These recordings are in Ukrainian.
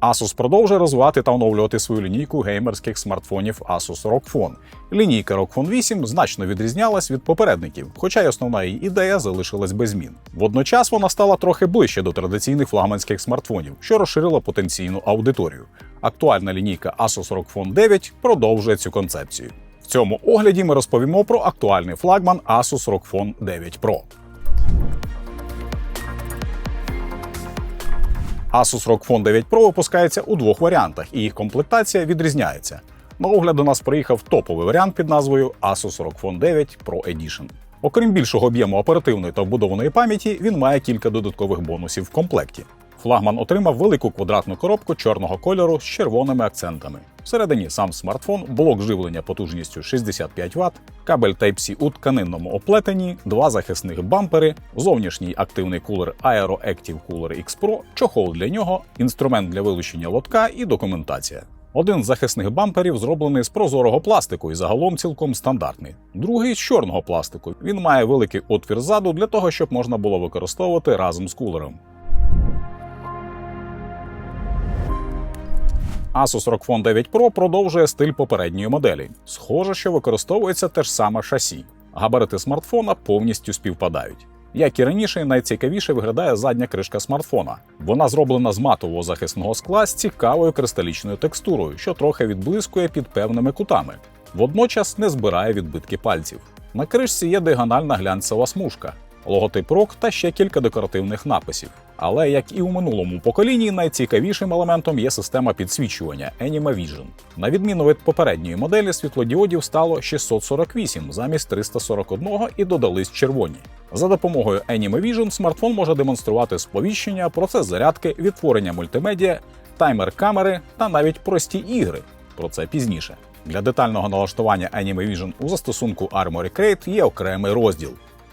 Asus продовжує розвивати та оновлювати свою лінійку геймерських смартфонів Asus ROG Phone. Лінійка ROG Phone 8 значно відрізнялась від попередників, хоча й основна її ідея залишилась без змін. Водночас вона стала трохи ближче до традиційних флагманських смартфонів, що розширило потенційну аудиторію. Актуальна лінійка Asus ROG Phone 9 продовжує цю концепцію. В цьому огляді ми розповімо про актуальний флагман Asus ROG Phone 9 Pro. Asus ROG Phone 9 Pro випускається у двох варіантах, і їх комплектація відрізняється. На огляд до нас приїхав топовий варіант під назвою Asus ROG Phone 9 Pro Edition. Окрім більшого об'єму оперативної та вбудованої пам'яті, він має кілька додаткових бонусів в комплекті. Флагман отримав велику квадратну коробку чорного кольору з червоними акцентами. Всередині сам смартфон, блок живлення потужністю 65 Вт, кабель Type-C у тканинному оплетенні, два захисних бампери, зовнішній активний кулер AeroActive Cooler X Pro, чохол для нього, інструмент для вилучення лотка і документація. Один з захисних бамперів зроблений з прозорого пластику і загалом цілком стандартний. Другий з чорного пластику. Він має великий отвір ззаду для того, щоб можна було використовувати разом з кулером. Asus ROG Phone 9 Pro продовжує стиль попередньої моделі. Схоже, що використовується те ж саме шасі. Габарити смартфона повністю співпадають. Як і раніше, найцікавіше виглядає задня кришка смартфона. Вона зроблена з матового захисного скла з цікавою кристалічною текстурою, що трохи відблискує під певними кутами. Водночас не збирає відбитки пальців. На кришці є діагональна глянцева смужка, логотип ROG та ще кілька декоративних написів. Але як і у минулому поколінні, найцікавішим елементом є система підсвічування Anima Vision. На відміну від попередньої моделі, світлодіодів стало 648 замість 341 і додались червоні. За допомогою Anima Vision смартфон може демонструвати сповіщення, процес зарядки, відтворення мультимедіа, таймер камери та навіть прості ігри. Про це пізніше. Для детального налаштування Anima Vision у застосунку Armory Crate є окремий розділ.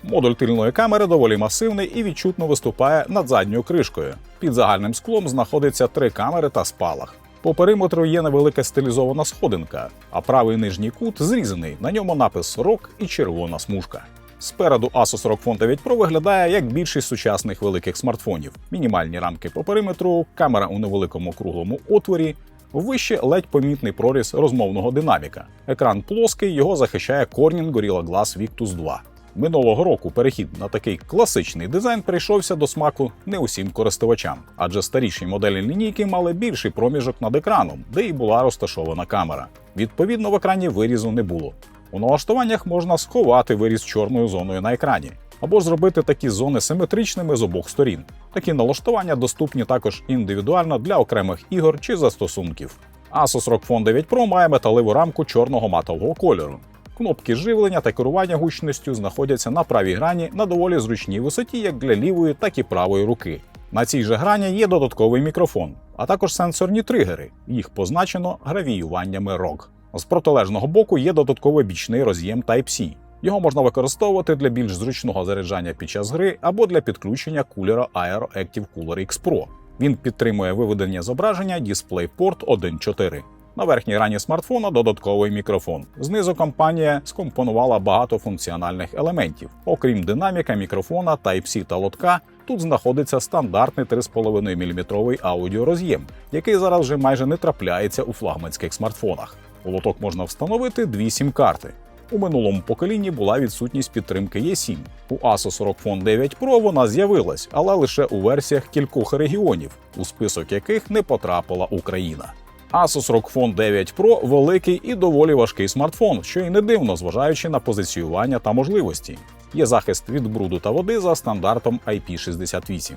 Модуль тильної камери доволі масивний і відчутно виступає над задньою кришкою. Під загальним склом знаходиться три камери та спалах. По периметру є невелика стилізована сходинка, а правий нижній кут зрізаний. На ньому напис ROG і червона смужка. Спереду Asus ROG Phone 9 Pro виглядає як більшість сучасних великих смартфонів. Мінімальні рамки по периметру, камера у невеликому круглому отворі, Вище ледь помітний проріз розмовного динаміка. Екран плоский, його захищає Corning Gorilla Glass Victus 2. Минулого року перехід на такий класичний дизайн прийшовся до смаку не усім користувачам, адже старіші моделі лінійки мали більший проміжок над екраном, де і була розташована камера. Відповідно, в екрані вирізу не було. У налаштуваннях можна сховати виріз чорною зоною на екрані, або зробити такі зони симетричними з обох сторін. Такі налаштування доступні також індивідуально для окремих ігор чи застосунків. Asus ROG Phone 9 Pro має металеву рамку чорного матового кольору. Кнопки живлення та керування гучністю знаходяться на правій грані на доволі зручній висоті як для лівої, так і правої руки. На цій же грані є додатковий мікрофон, а також сенсорні тригери. Їх позначено гравіюваннями ROG. З протилежного боку є додатковий бічний роз'єм Type-C. Його можна використовувати для більш зручного заряджання під час гри або для підключення кулера AeroActive Cooler X Pro. Він підтримує виведення зображення DisplayPort 1.4. На верхній грані смартфона додатковий мікрофон. Знизу компанія скомпонувала багато функціональних елементів. Окрім динаміка, мікрофона, Type-C та лотка, тут знаходиться стандартний 3,5 мм аудіороз'єм, який зараз вже майже не трапляється у флагманських смартфонах. У лоток можна встановити дві сім-карти. У минулому поколінні була відсутність підтримки E7. У Asus ROG Phone 9 Pro вона з'явилась, але лише у версіях кількох регіонів, у список яких не потрапила Україна. Asus ROG Phone 9 Pro великий і доволі важкий смартфон, що й не дивно, зважаючи на позиціювання та можливості. Є захист від бруду та води за стандартом IP68.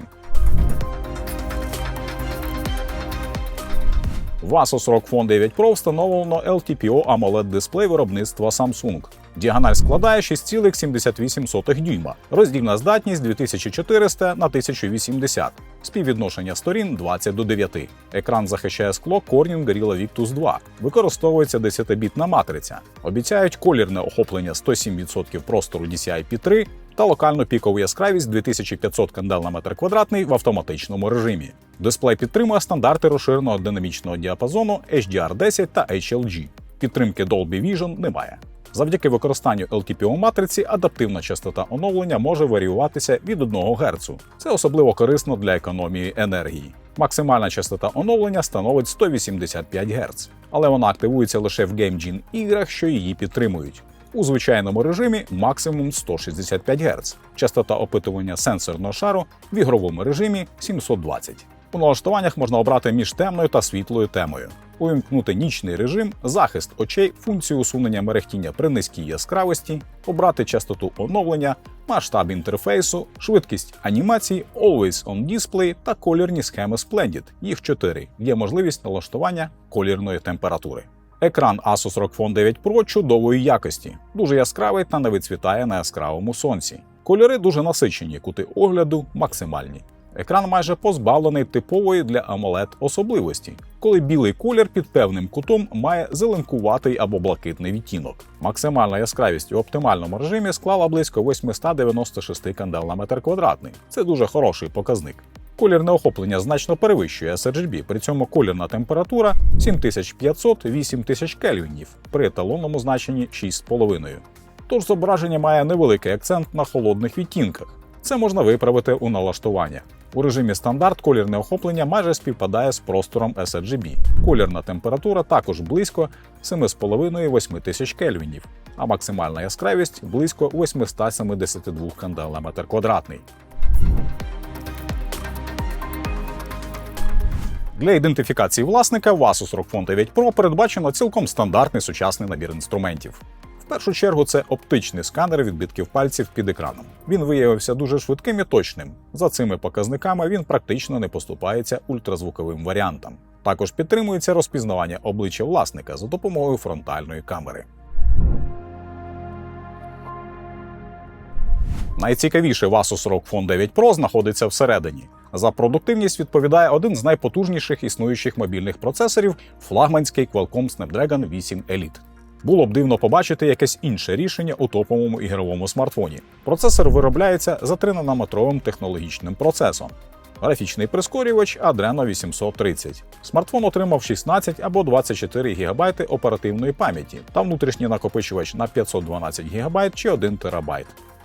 В Asus ROG Phone 9 Pro встановлено LTPO AMOLED дисплей виробництва Samsung. Діагональ складає 6,78 дюйма, роздільна здатність 2400 на 1080, співвідношення сторін 20 до 9. Екран захищає скло Corning Gorilla Victus 2. Використовується 10-бітна матриця. Обіцяють колірне охоплення 107% простору DCI-P3 та локальну пікову яскравість 2500 кандел на метр квадратний в автоматичному режимі. Дисплей підтримує стандарти розширеного динамічного діапазону HDR10 та HLG. Підтримки Dolby Vision немає. Завдяки використанню LTPO матриці адаптивна частота оновлення може варіюватися від 1 Гц. Це особливо корисно для економії енергії. Максимальна частота оновлення становить 185 Гц, але вона активується лише в GameGen іграх, що її підтримують. У звичайному режимі максимум 165 Гц. Частота опитування сенсорного шару в ігровому режимі 720. У налаштуваннях можна обрати між темною та світлою темою. Увімкнути нічний режим, захист очей, функцію усунення мерехтіння при низькій яскравості, обрати частоту оновлення, масштаб інтерфейсу, швидкість анімації, Always on Display та колірні схеми Splendid. Їх 4. Є можливість налаштування колірної температури. Екран Asus ROG Phone 9 Pro чудової якості, дуже яскравий та не відцвітає на яскравому сонці. Кольори дуже насичені, кути огляду максимальні. Екран майже позбавлений типової для AMOLED особливості, коли білий колір під певним кутом має зеленкуватий або блакитний відтінок. Максимальна яскравість у оптимальному режимі склала близько 896 кандел на метр квадратний. Це дуже хороший показник. Колірне охоплення значно перевищує sRGB, при цьому колірна температура 7500-8000 кельвінів при еталонному значенні 6,5. Тож зображення має невеликий акцент на холодних відтінках. Це можна виправити у налаштуваннях. У режимі стандарт колірне охоплення майже співпадає з простором sRGB. Колірна температура також близько 7,5-8 тисяч кельвінів, а максимальна яскравість близько 872 кандел метр квадратний. Для ідентифікації власника в Asus ROG Phone 9 Pro передбачено цілком стандартний сучасний набір інструментів. Першу чергу це оптичний сканер відбитків пальців під екраном. Він виявився дуже швидким і точним. За цими показниками він практично не поступається ультразвуковим варіантам. Також підтримується розпізнавання обличчя власника за допомогою фронтальної камери. Найцікавіше Asus ROG Phone 9 Pro знаходиться всередині. За продуктивність відповідає один з найпотужніших існуючих мобільних процесорів флагманський Qualcomm Snapdragon 8 Elite. Було б дивно побачити якесь інше рішення у топовому ігровому смартфоні. Процесор виробляється за 3-нанометровим технологічним процесом. Графічний прискорювач Adreno 830. Смартфон отримав 16 або 24 ГБ оперативної пам'яті та внутрішній накопичувач на 512 ГБ чи 1 ТБ.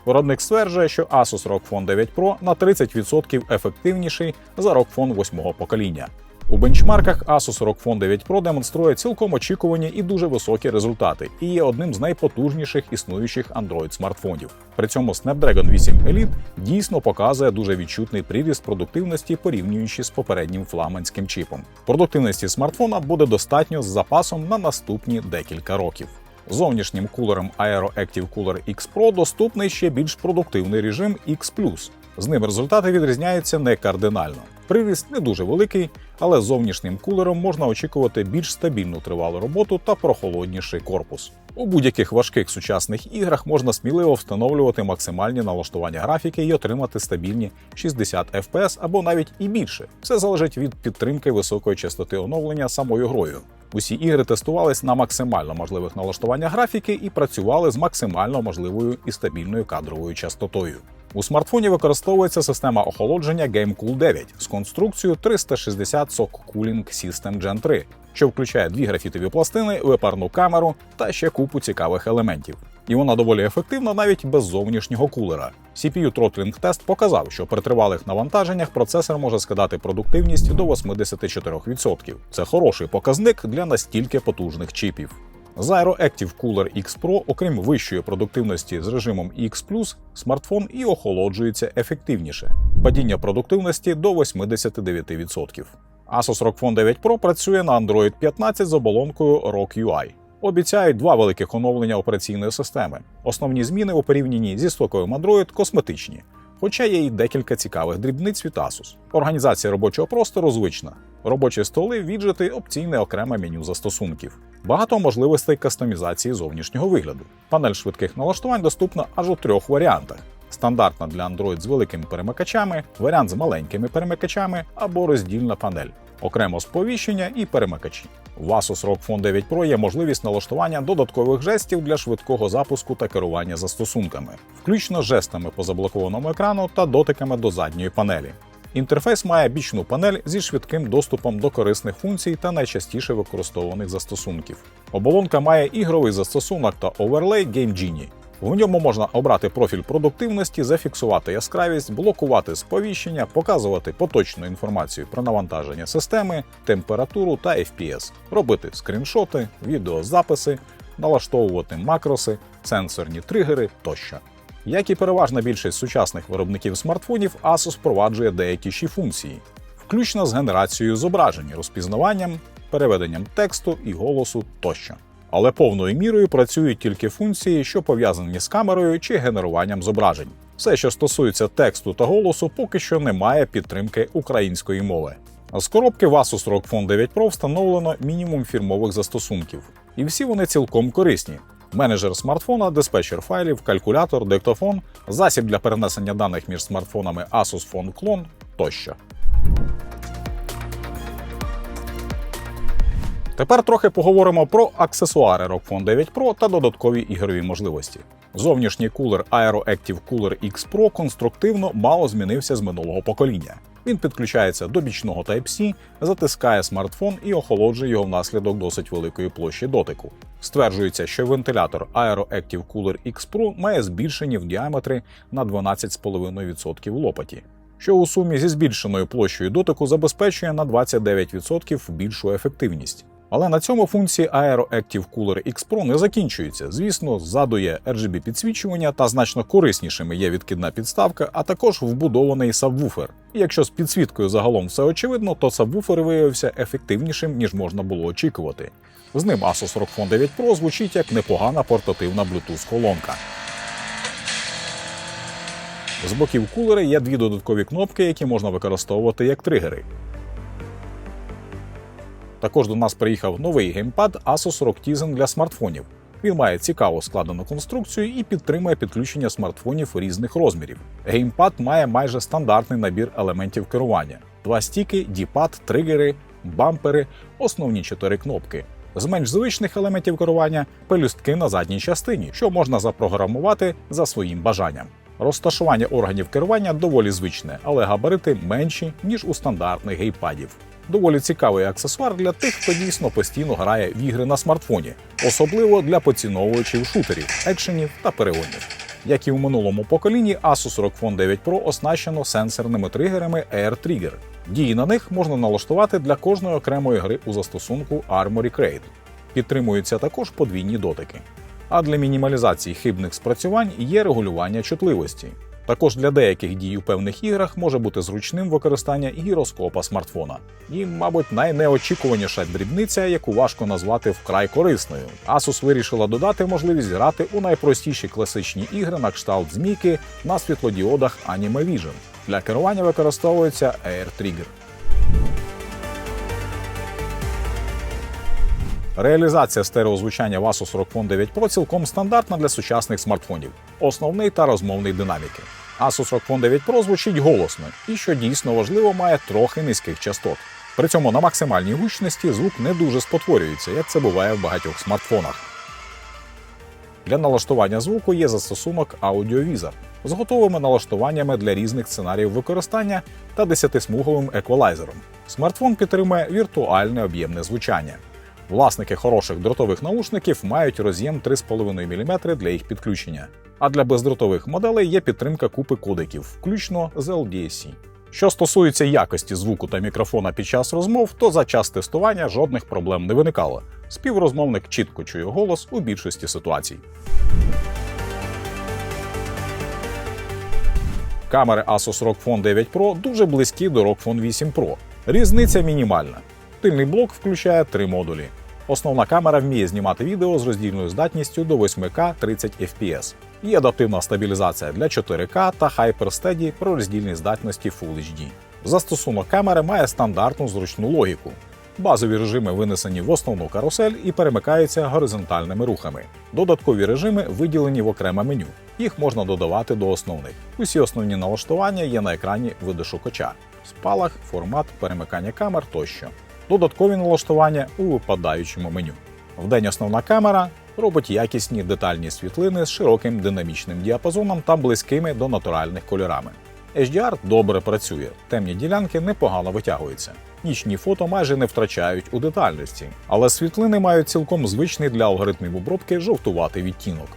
Виробник стверджує, що Asus ROG Phone 9 Pro на 30% ефективніший за ROG Phone 8-го покоління. У бенчмарках Asus ROG Phone 9 Pro демонструє цілком очікувані і дуже високі результати, і є одним з найпотужніших існуючих Android-смартфонів. При цьому Snapdragon 8 Elite дійсно показує дуже відчутний приріст продуктивності, порівнюючи з попереднім флагманським чіпом. Продуктивності смартфона буде достатньо з запасом на наступні декілька років. Зовнішнім кулером Aero Active Cooler X Pro доступний ще більш продуктивний режим X+. З ним результати відрізняються не кардинально. Приріст не дуже великий, але зовнішнім кулером можна очікувати більш стабільну тривалу роботу та прохолодніший корпус. У будь-яких важких сучасних іграх можна сміливо встановлювати максимальні налаштування графіки і отримати стабільні 60 FPS або навіть і більше. Все залежить від підтримки високої частоти оновлення самою грою. Усі ігри тестувались на максимально можливих налаштуваннях графіки і працювали з максимально можливою і стабільною кадровою частотою. У смартфоні використовується система охолодження GameCool 9 з конструкцією 360 SOC Cooling System Gen 3, що включає дві графітові пластини, випарну камеру та ще купу цікавих елементів. І вона доволі ефективна навіть без зовнішнього кулера. CPU Throttling Test показав, що при тривалих навантаженнях процесор може скидати продуктивність до 84%. Це хороший показник для настільки потужних чіпів. Zyro Active Cooler X Pro, окрім вищої продуктивності з режимом X+, смартфон і охолоджується ефективніше. Падіння продуктивності до 89%. Asus ROG Phone 9 Pro працює на Android 15 з оболонкою ROG UI. Обіцяють два великих оновлення операційної системи. Основні зміни у порівнянні зі стоковим Android косметичні. Хоча є й декілька цікавих дрібниць від Asus. Організація робочого простору звична. Робочі столи, віджити, опційне окреме меню застосунків. Багато можливостей кастомізації зовнішнього вигляду. Панель швидких налаштувань доступна аж у трьох варіантах: стандартна для Android з великими перемикачами, варіант з маленькими перемикачами або роздільна панель, окремо сповіщення і перемикачі. В Asus ROG Phone 9 Pro є можливість налаштування додаткових жестів для швидкого запуску та керування застосунками, включно жестами по заблокованому екрану та дотиками до задньої панелі. Інтерфейс має бічну панель зі швидким доступом до корисних функцій та найчастіше використовуваних застосунків. Оболонка має ігровий застосунок та оверлей Game Genie. В ньому можна обрати профіль продуктивності, зафіксувати яскравість, блокувати сповіщення, показувати поточну інформацію про навантаження системи, температуру та FPS, робити скріншоти, відеозаписи, налаштовувати макроси, сенсорні тригери тощо. Як і переважна більшість сучасних виробників смартфонів, Asus впроваджує деякі ще функції, включно з генерацією зображень, розпізнаванням, переведенням тексту і голосу тощо. Але повною мірою працюють тільки функції, що пов'язані з камерою чи генеруванням зображень. Все, що стосується тексту та голосу, поки що не має підтримки української мови. З коробки в Asus ROG Phone 9 Pro встановлено мінімум фірмових застосунків, і всі вони цілком корисні. Менеджер смартфона, диспетчер файлів, калькулятор, диктофон, засіб для перенесення даних між смартфонами Asus Phone Clone тощо. Тепер трохи поговоримо про аксесуари ROG Phone 9 Pro та додаткові ігрові можливості. Зовнішній кулер AeroActive Cooler X Pro конструктивно мало змінився з минулого покоління. Він підключається до бічного Type-C, затискає смартфон і охолоджує його внаслідок досить великої площі дотику. Стверджується, що вентилятор AeroActive Cooler X Pro має збільшені в діаметрі на 12,5% лопаті, що у сумі зі збільшеною площею дотику забезпечує на 29% більшу ефективність. Але на цьому функції AeroActive Cooler X Pro не закінчуються. Звісно, ззаду є RGB підсвічування та значно кориснішими є відкидна підставка, а також вбудований сабвуфер. І якщо з підсвіткою загалом все очевидно, то сабвуфер виявився ефективнішим, ніж можна було очікувати. З ним Asus ROG Phone 9 Pro звучить як непогана портативна Bluetooth-колонка. З боків кулера є дві додаткові кнопки, які можна використовувати як тригери. Також до нас приїхав новий геймпад Asus ROG Tizen для смартфонів. Він має цікаво складену конструкцію і підтримує підключення смартфонів різних розмірів. Геймпад має майже стандартний набір елементів керування: два стіки, діпад, тригери, бампери, основні чотири кнопки. З менш звичних елементів керування пелюстки на задній частині, що можна запрограмувати за своїм бажанням. Розташування органів керування доволі звичне, але габарити менші, ніж у стандартних геймпадів. Доволі цікавий аксесуар для тих, хто дійсно постійно грає в ігри на смартфоні, особливо для поціновувачів шутерів, екшенів та перегонів. Як і у минулому поколінні, Asus ROG Phone 9 Pro оснащено сенсорними тригерами Air Trigger. Дії на них можна налаштувати для кожної окремої гри у застосунку Armory Crate. Підтримуються також подвійні дотики. А для мінімалізації хибних спрацювань є регулювання чутливості. Також для деяких дій у певних іграх може бути зручним використання гіроскопа смартфона. І, мабуть, найнеочікуваніша дрібниця, яку важко назвати вкрай корисною. Asus вирішила додати можливість грати у найпростіші класичні ігри на кшталт змійки на світлодіодах Anime Vision. Для керування використовується Air Trigger. Реалізація стереозвучання Asus ROG Phone 9 Pro цілком стандартна для сучасних смартфонів, основний та розмовний динаміки. Asus ROG Phone 9 Pro звучить голосно і, що дійсно важливо, має трохи низьких частот. При цьому на максимальній гучності звук не дуже спотворюється, як це буває в багатьох смартфонах. Для налаштування звуку є застосунок AudioVisor з готовими налаштуваннями для різних сценаріїв використання та 10-смуговим еквалайзером. Смартфон підтримує віртуальне об'ємне звучання. Власники хороших дротових наушників мають роз'єм 3,5 мм для їх підключення. А для бездротових моделей є підтримка купи кодеків, включно з LDAC. Що стосується якості звуку та мікрофона під час розмов, то за час тестування жодних проблем не виникало. Співрозмовник чітко чує голос у більшості ситуацій. Камери Asus ROG Phone 9 Pro дуже близькі до ROG Phone 8 Pro. Різниця мінімальна. Тильний блок включає три модулі. Основна камера вміє знімати відео з роздільною здатністю до 8К 30 FPS. Є адаптивна стабілізація для 4К та HyperSteady при роздільній здатності Full HD. Застосунок камери має стандартну зручну логіку. Базові режими винесені в основну карусель і перемикаються горизонтальними рухами. Додаткові режими виділені в окреме меню. Їх можна додавати до основних. Усі основні налаштування є на екрані видошукача: спалах, формат, перемикання камер тощо. Додаткові налаштування у випадаючому меню. Вдень основна камера робить якісні детальні світлини з широким динамічним діапазоном та близькими до натуральних кольорами. HDR добре працює, темні ділянки непогано витягуються. Нічні фото майже не втрачають у детальності, але світлини мають цілком звичний для алгоритмів обробки жовтуватий відтінок.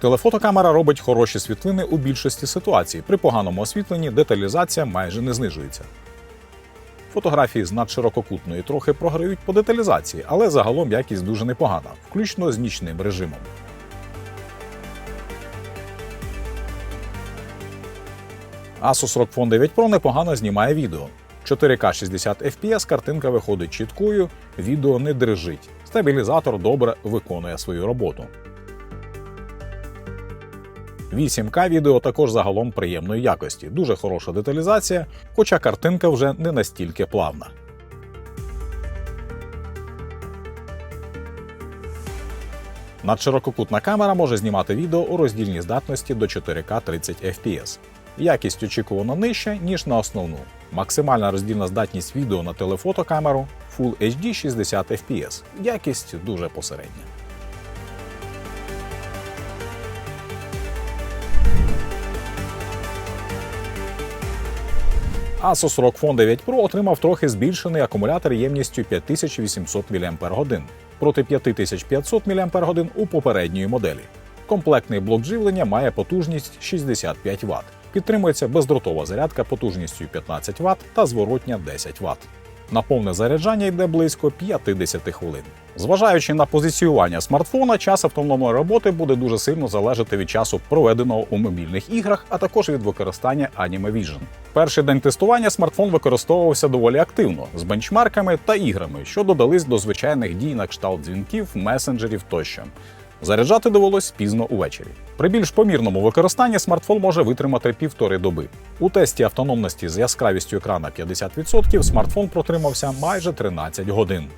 Телефотокамера робить хороші світлини у більшості ситуацій. При поганому освітленні деталізація майже не знижується. Фотографії з надширококутної трохи програють по деталізації, але загалом якість дуже непогана, включно з нічним режимом. Asus ROG Phone 9 Pro непогано знімає відео. 4К 60 FPS картинка виходить чіткою, відео не дрижить. Стабілізатор добре виконує свою роботу. 8К відео також загалом приємної якості, дуже хороша деталізація, хоча картинка вже не настільки плавна. Надширококутна камера може знімати відео у роздільній здатності до 4К 30 FPS. Якість очікувано нижча, ніж на основну. Максимальна роздільна здатність відео на телефотокамеру Full HD 60 FPS. Якість дуже посередня. Asus ROG Phone 9 Pro отримав трохи збільшений акумулятор ємністю 5800 мАч проти 5500 мАч у попередньої моделі. Комплектний блок живлення має потужність 65 Вт. Підтримується бездротова зарядка потужністю 15 Вт та зворотня 10 Вт. На повне заряджання йде близько 50 хвилин. Зважаючи на позиціювання смартфона, час автономної роботи буде дуже сильно залежати від часу, проведеного у мобільних іграх, а також від використання Anime Vision. Перший день тестування смартфон використовувався доволі активно з бенчмарками та іграми, що додались до звичайних дій на кшталт дзвінків, месенджерів тощо. Заряджати довелось пізно увечері. При більш помірному використанні смартфон може витримати півтори доби. У тесті автономності з яскравістю екрана 50% смартфон протримався майже 13 годин.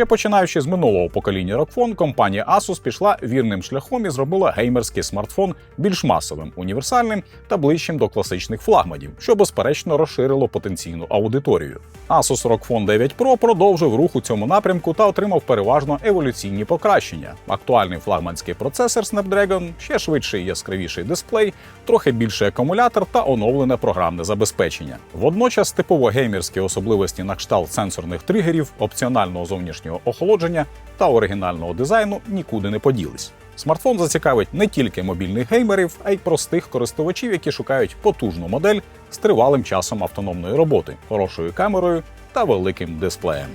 Ще починаючи з минулого покоління Rockfon, компанія Asus пішла вірним шляхом і зробила геймерський смартфон більш масовим, універсальним та ближчим до класичних флагманів, що безперечно розширило потенційну аудиторію. Asus ROG 9 Pro продовжив рух у цьому напрямку та отримав переважно еволюційні покращення. Актуальний флагманський процесор Snapdragon, ще швидший і яскравіший дисплей, трохи більший акумулятор та оновлене програмне забезпечення. Водночас типово геймерські особливості на кшталт сенсорних тригерів, опціонального зовнішнього охолодження та оригінального дизайну нікуди не поділись. Смартфон зацікавить не тільки мобільних геймерів, а й простих користувачів, які шукають потужну модель з тривалим часом автономної роботи, хорошою камерою та великим дисплеєм.